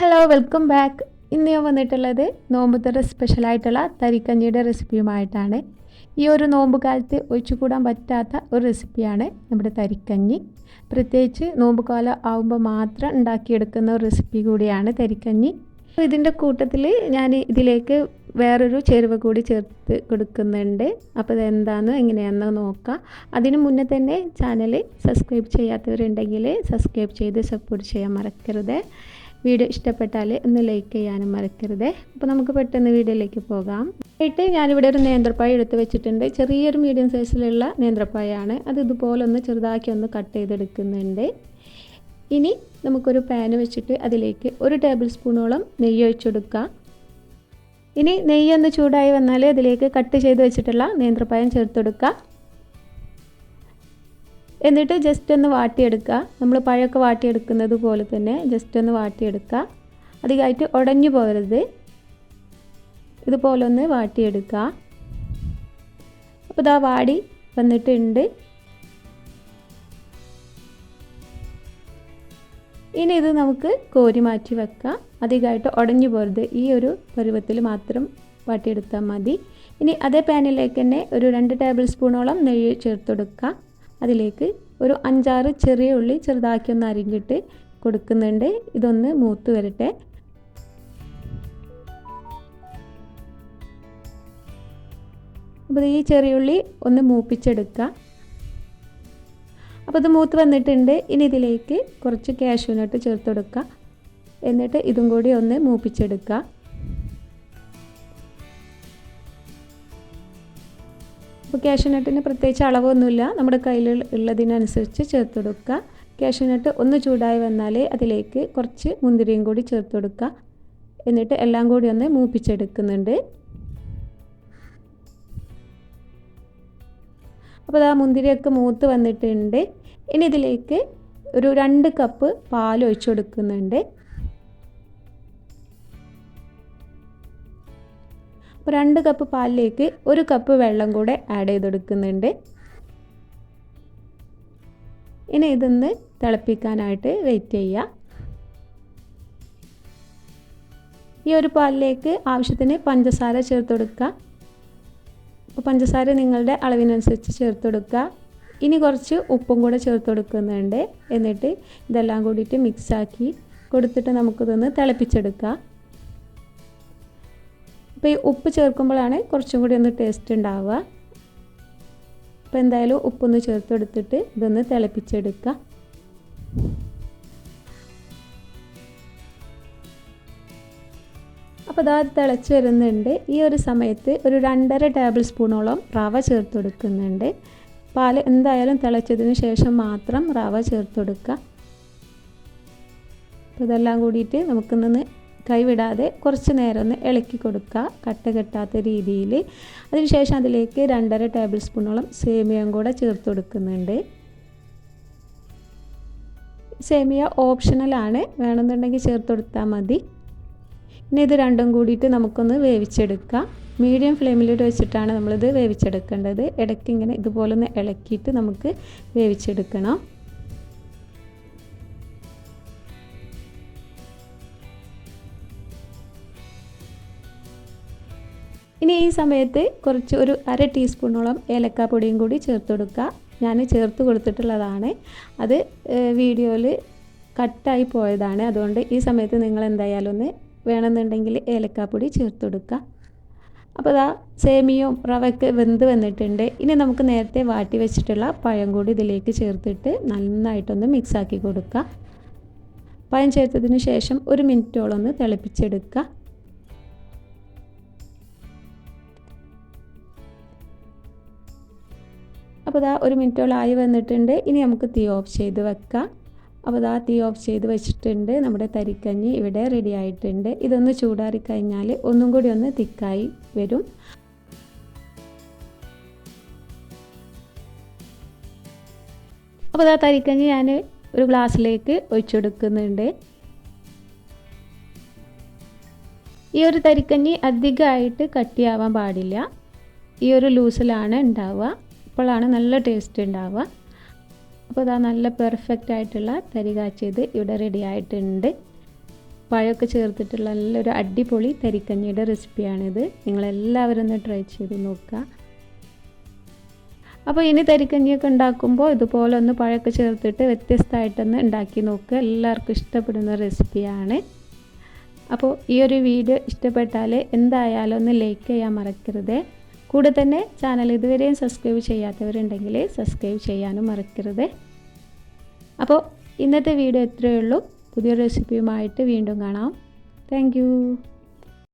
Hello welcome back ഇന്ന് ഞാൻ വന്നിട്ടുള്ളത് നോമ്പുതറ സ്പെഷ്യലായിട്ടുള്ള തരിക്കഞ്ഞിയുടെ റെസിപ്പിയുമായിട്ടാണ് ഈ ഒരു നോമ്പ് കാലത്ത് ഒഴിച്ചുകൂടാൻ പറ്റാത്ത ഒരു റെസിപ്പിയാണ് നമ്മുടെ തരിക്കഞ്ഞി. പ്രത്യേകിച്ച് നോമ്പ് കാലം ആവുമ്പോൾ മാത്രം ഉണ്ടാക്കിയെടുക്കുന്ന ഒരു റെസിപ്പി കൂടിയാണ് തരിക്കഞ്ഞി. ഇതിന്റെ കൂട്ടത്തിൽ ഞാൻ ഇതിലേക്ക് വേറൊരു ചേരുവ കൂടി ചേർത്ത് കൊടുക്കുന്നുണ്ട്. അപ്പോൾ ഇതെന്താണെന്ന് എങ്ങനെയാണെന്ന് നോക്കാം. അതിന് മുന്നേ തന്നെ ചാനൽ സബ്സ്ക്രൈബ് ചെയ്യാത്തവരുണ്ടെങ്കിൽ സബ്സ്ക്രൈബ് ചെയ്ത് സപ്പോർട്ട് ചെയ്യാൻ മറക്കരുത്. വീഡിയോ ഇഷ്ടപ്പെട്ടാൽ ഒന്ന് ലൈക്ക് ചെയ്യാനും മറക്കരുത്. അപ്പോൾ നമുക്ക് പെട്ടെന്ന് വീഡിയോയിലേക്ക് പോകാം. ആയിട്ട് ഞാനിവിടെ ഒരു നേന്ത്രപ്പായ എടുത്ത് വെച്ചിട്ടുണ്ട്. ചെറിയൊരു മീഡിയം സൈസിലുള്ള നേന്ത്രപ്പായാണ്. അത് ഇതുപോലെ ഒന്ന് ചെറുതാക്കി ഒന്ന് കട്ട് ചെയ്തെടുക്കുന്നുണ്ട്. ഇനി നമുക്കൊരു പാന് വെച്ചിട്ട് അതിലേക്ക് ഒരു ടേബിൾ സ്പൂണോളം നെയ്യ് ഒഴിച്ചെടുക്കാം ഇനി നെയ്യ് ഒന്ന് ചൂടായി വന്നാൽ അതിലേക്ക് കട്ട് ചെയ്ത് വെച്ചിട്ടുള്ള നേന്ത്രപ്പായം ചേർത്തെടുക്കുക എന്നിട്ട് ജസ്റ്റ് ഒന്ന് വാട്ടിയെടുക്കുക. നമ്മൾ പഴമൊക്കെ വാട്ടിയെടുക്കുന്നത് പോലെ തന്നെ ജസ്റ്റ് ഒന്ന് വാട്ടിയെടുക്കുക. അധികമായിട്ട് ഉടഞ്ഞു പോകരുത്. ഇതുപോലെ ഒന്ന് വാട്ടിയെടുക്കുക. അപ്പോൾ ഇതാ വാടി വന്നിട്ടുണ്ട്. ഇനി ഇത് നമുക്ക് കോരി മാറ്റി വെക്കാം. അധികമായിട്ട് ഉടഞ്ഞു പോരുത് ഈ ഒരു പരുവത്തിൽ മാത്രം വാട്ടിയെടുത്താൽ മതി. ഇനി അതേ പാനിലേക്ക് തന്നെ ഒരു രണ്ട് ടേബിൾ സ്പൂണോളം നെയ്യ് ചേർത്തെടുക്കുക അതിലേക്ക് ഒരു അഞ്ചാറ് ചെറിയ ഉള്ളി ചെറുതാക്കി ഒന്ന് അരിഞ്ഞിട്ട് കൊടുക്കുന്നുണ്ട്. ഇതൊന്ന് മൂത്ത് വരട്ടെ. അപ്പോൾ ഈ ചെറിയ ഉള്ളി ഒന്ന് മൂപ്പിച്ചെടുക്കുക. അപ്പോൾ ഇത് മൂത്ത് വന്നിട്ടുണ്ട്. ഇനി ഇതിലേക്ക് കുറച്ച് ക്യാഷ്യൂനട്ട് ചേർത്ത് കൊടുക്കുക. എന്നിട്ട് ഇതും കൂടി ഒന്ന് മൂപ്പിച്ചെടുക്കുക. അപ്പോൾ കാഷ്യൂനട്ടിന് പ്രത്യേകിച്ച് അളവൊന്നുമില്ല. നമ്മുടെ കയ്യിൽ ഉള്ളതിനനുസരിച്ച് ചേർത്ത് കൊടുക്കുക. കാഷ്യൂനട്ട് ഒന്ന് ചൂടായി വന്നാൽ അതിലേക്ക് കുറച്ച് മുന്തിരിയും കൂടി ചേർത്ത് കൊടുക്കുക. എന്നിട്ട് എല്ലാം കൂടി ഒന്ന് മൂപ്പിച്ചെടുക്കുന്നുണ്ട്. അപ്പോൾ ആ മുന്തിരിയൊക്കെ മൂത്ത് വന്നിട്ടുണ്ട്. ഇനി ഇതിലേക്ക് ഒരു രണ്ട് കപ്പ് പാൽ ഒഴിച്ചു കൊടുക്കുന്നുണ്ട്. അപ്പോൾ രണ്ട് കപ്പ് പാലിലേക്ക് ഒരു കപ്പ് വെള്ളം കൂടെ ആഡ് ചെയ്തെടുക്കുന്നുണ്ട്. ഇനി ഇതൊന്ന് തിളപ്പിക്കാനായിട്ട് വെയിറ്റ് ചെയ്യുക ഈ ഒരു പാലിലേക്ക് ആവശ്യത്തിന് പഞ്ചസാര ചേർത്ത് കൊടുക്കുക. അപ്പോൾ പഞ്ചസാര നിങ്ങളുടെ അളവിനനുസരിച്ച് ചേർത്ത് കൊടുക്കുക. ഇനി കുറച്ച് ഉപ്പും കൂടെ ചേർത്ത് കൊടുക്കുന്നുണ്ട്. എന്നിട്ട് ഇതെല്ലാം കൂടിയിട്ട് മിക്സാക്കി കൊടുത്തിട്ട് നമുക്കിതൊന്ന് തിളപ്പിച്ചെടുക്കുക അപ്പോൾ ഈ ഉപ്പ് ചേർക്കുമ്പോഴാണ് കുറച്ചും കൂടി ഒന്ന് ടേസ്റ്റ് ഉണ്ടാവുക. അപ്പോൾ എന്തായാലും ഉപ്പൊന്ന് ചേർത്തെടുത്തിട്ട് ഇതൊന്ന് തിളപ്പിച്ചെടുക്കുക. അപ്പോൾ അതാ തിളച്ച് വരുന്നുണ്ട്. ഈ ഒരു സമയത്ത് ഒരു രണ്ടര ടേബിൾ സ്പൂണോളം റവ ചേർത്ത് കൊടുക്കുന്നുണ്ട് പാൽ എന്തായാലും തിളച്ചതിന് ശേഷം മാത്രം റവ ചേർത്ത് കൊടുക്കുക അപ്പോൾ ഇതെല്ലാം കൂടിയിട്ട് നമുക്കൊന്ന് കൈവിടാതെ കുറച്ച് നേരം ഒന്ന് ഇളക്കി കൊടുക്കുക. കട്ട കെട്ടാത്ത രീതിയിൽ. അതിനുശേഷം അതിലേക്ക് രണ്ടര ടേബിൾ സ്പൂണോളം സേമിയയും കൂടെ ചേർത്ത് കൊടുക്കുന്നുണ്ട്. സേമിയ ഓപ്ഷണലാണ് വേണമെന്നുണ്ടെങ്കിൽ ചേർത്ത് കൊടുത്താൽ മതി. ഇനി ഇത് രണ്ടും കൂടിയിട്ട് നമുക്കൊന്ന് വേവിച്ചെടുക്കാം. മീഡിയം ഫ്ലെയിമിലിട്ട് വെച്ചിട്ടാണ് നമ്മളിത് വേവിച്ചെടുക്കേണ്ടത്. ഇടയ്ക്ക് ഇങ്ങനെ ഇതുപോലെ ഒന്ന് ഇളക്കിയിട്ട് നമുക്ക് വേവിച്ചെടുക്കണം. ഇനി ഈ സമയത്ത് കുറച്ച് ഒരു അര ടീസ്പൂണോളം ഏലക്കാപ്പൊടിയും കൂടി ചേർത്ത് കൊടുക്കുക. ഞാൻ ചേർത്ത് കൊടുത്തിട്ടുള്ളതാണ്. അത് വീഡിയോയിൽ കട്ടായി പോയതാണ്. അതുകൊണ്ട് ഈ സമയത്ത് നിങ്ങൾ എന്തായാലും ഒന്ന് വേണമെന്നുണ്ടെങ്കിൽ ഏലക്കാപ്പൊടി ചേർത്ത് കൊടുക്കുക. അപ്പോൾ അതാ സേമിയയും റവയ്ക്ക് വെന്ത് വന്നിട്ടുണ്ട്. ഇനി നമുക്ക് നേരത്തെ വാട്ടി വെച്ചിട്ടുള്ള പഴം കൂടി ഇതിലേക്ക് ചേർത്തിട്ട് നന്നായിട്ടൊന്ന് മിക്സാക്കി കൊടുക്കുക. പഴം ചേർത്തതിന് ശേഷം ഒരു മിനിറ്റോളം ഒന്ന് തിളപ്പിച്ചെടുക്കുക. അപ്പോൾ ഇതാ ഒരു മിനിറ്റോളം ആയി വന്നിട്ടുണ്ട്. ഇനി നമുക്ക് തീ ഓഫ് ചെയ്ത് വെക്കാം. അപ്പോൾ ഇതാ തീ ഓഫ് ചെയ്ത് വെച്ചിട്ടുണ്ട്. നമ്മുടെ തരിക്കഞ്ഞി ഇവിടെ റെഡി ആയിട്ടുണ്ട്. ഇതൊന്ന് ചൂടാറി കഴിഞ്ഞാൽ ഒന്നും കൂടി ഒന്ന് തിക്കായി വരും. അപ്പോൾ ഇതാ തരിക്കഞ്ഞി ഞാൻ ഒരു ഗ്ലാസ്സിലേക്ക് ഒഴിച്ചെടുക്കുന്നുണ്ട്. ഈ ഒരു തരിക്കഞ്ഞി അധികമായിട്ട് കട്ടിയാവാൻ പാടില്ല. ഈ ഒരു ലൂസിലാണ് ഉണ്ടാവുക. അപ്പോഴാണ് നല്ല ടേസ്റ്റ് ഉണ്ടാവുക അപ്പോൾ ഇതാ നല്ല പെർഫെക്റ്റ് ആയിട്ടുള്ള തരി കാച്ചിയത് ഇവിടെ റെഡി ആയിട്ടുണ്ട്. പഴമൊക്കെ ചേർത്തിട്ടുള്ള നല്ലൊരു അടിപൊളി തരിക്കഞ്ഞിയുടെ റെസിപ്പിയാണിത് നിങ്ങളെല്ലാവരും ഒന്ന് ട്രൈ ചെയ്ത് നോക്കുക. അപ്പോൾ ഇനി തരിക്കഞ്ഞിയൊക്കെ ഉണ്ടാക്കുമ്പോൾ ഇതുപോലെ ഒന്ന് പഴമൊക്കെ ചേർത്തിട്ട് വ്യത്യസ്തമായിട്ടൊന്ന് ഉണ്ടാക്കി നോക്കുക. എല്ലാവർക്കും ഇഷ്ടപ്പെടുന്ന റെസിപ്പിയാണ് അപ്പോൾ ഈ ഒരു വീഡിയോ ഇഷ്ടപ്പെട്ടാൽ എന്തായാലും ഒന്ന് ലൈക്ക് ചെയ്യാൻ മറക്കരുത്. കൂടെ തന്നെ ചാനൽ ഇതുവരെയും സബ്സ്ക്രൈബ് ചെയ്യാത്തവരുണ്ടെങ്കിൽ സബ്സ്ക്രൈബ് ചെയ്യാനും മറക്കരുത്. അപ്പോൾ ഇന്നത്തെ വീഡിയോ ഇത്രയേ ഉള്ളൂ. പുതിയ റെസിപ്പിയുമായിട്ട് വീണ്ടും കാണാം. താങ്ക്